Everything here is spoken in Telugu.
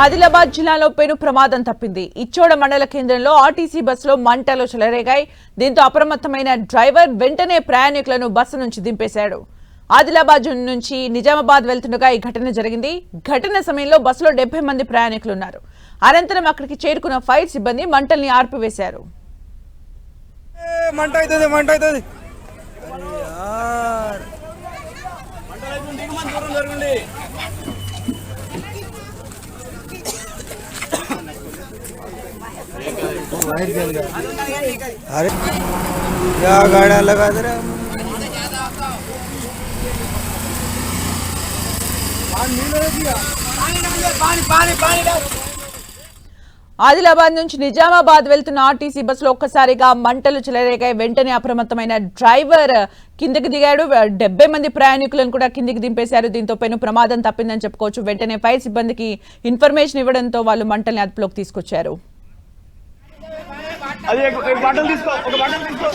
ఆదిలాబాద్ జిల్లాలో పెను ప్రమాదం తప్పింది. ఇచ్చోడ మండల కేంద్రంలో ఆర్టీసీ బస్సులో మంటలు చెలరేగాయి. దీంతో అప్రమత్తమైన డ్రైవర్ వెంటనే ప్రయాణికులను బస్సు నుంచి దింపేశాడు. ఆదిలాబాద్ నుంచి నిజామాబాద్ వెళ్తుండగా ఈ ఘటన జరిగింది. ఘటన సమయంలో బస్సులో డెబ్బై మంది ప్రయాణికులు ఉన్నారు అనంతరం అక్కడికి చేరుకున్న ఫైర్ సిబ్బంది మంటల్ని ఆర్పివేశారు. ఏ, మంట అవుతుంది. మంట అవుతుంది अरे क्या गाड़ा लगा दे रहा ఆదిలాబాద్ నుంచి నిజామాబాద్ వెళ్తున్న ఆర్టీసీ బస్సులో ఒక్కసారిగా మంటలు చెలరేగాయి వెంటనే అప్రమత్తమైన డ్రైవర్ కిందకి దిగాడు డెబ్బై మంది ప్రయాణికులను కూడా కిందికి దింపేశారు దీంతో పెను ప్రమాదం తప్పిందని చెప్పుకోవచ్చు వెంటనే ఫైర్ సిబ్బందికి ఇన్ఫర్మేషన్ ఇవ్వడంతో వాళ్ళు మంటల్ని అదుపులోకి తీసుకొచ్చారు అది ఒక బాటలు తీసుకో ఒక బాటలు తీసుకో